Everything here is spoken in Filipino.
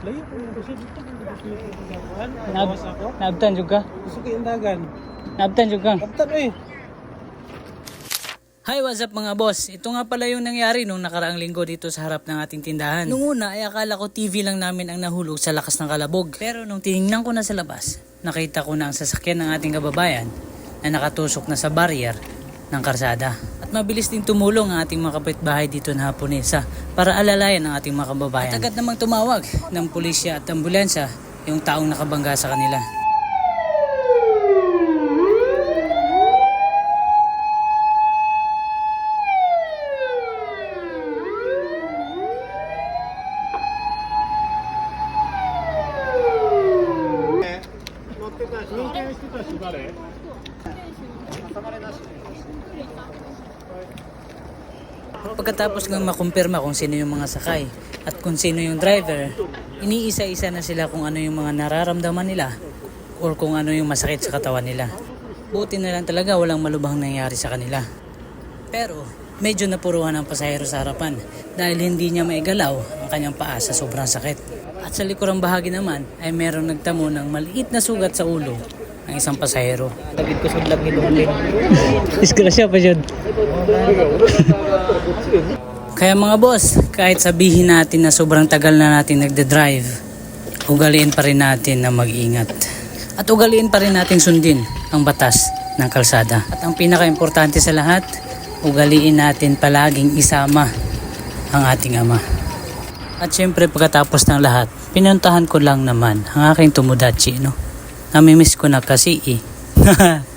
Layo ko yung kasi dito. Nab. Nabtan juga. Gusto ko yung dagan. Nabtan juga. Kaptan eh. Hi, what's up mga boss? Ito nga pala yung nangyari nung nakaraang linggo dito sa harap ng ating tindahan. Nung una ay akala ko TV lang namin ang nahulog sa lakas ng kalabog. Pero nung tiningnan ko na sa labas, nakita ko na ang sasakyan ng ating kababayan na nakatusok na sa barrier ng karsada. At mabilis din tumulong ang ating mga kapitbahay dito na Haponesa para alalayan ang ating mga kababayan. At agad namang tumawag ng pulisya at ambulansya yung taong nakabangga sa kanila. Pagkatapos ng makumpirma kung sino yung mga sakay at kung sino yung driver, iniisa-isa na sila kung ano yung mga nararamdaman nila or kung ano yung masakit sa katawan nila. Buti na lang talaga walang malubhang nangyari sa kanila. Pero medyo napuruhan ang pasahero sa harapan dahil hindi niya maigalaw ang kanyang paa sa sobrang sakit. At sa likurang bahagi naman ay merong nagtamo ng maliit na sugat sa ulo ng isang pasahero. Tagid ko sa vlog ni Donlin. Disgrasya pa yun. Kaya mga boss, kahit sabihin natin na sobrang tagal na natin nagde-drive, ugaliin pa rin natin na mag-ingat. At ugaliin pa rin natin sundin ang batas ng kalsada. At ang pinaka-importante sa lahat, ugaliin natin palaging isama ang ating ama. At syempre pagkatapos ng lahat, pinuntahan ko lang naman ang aking tumudachi, no? Namimiss ko na kasi eh.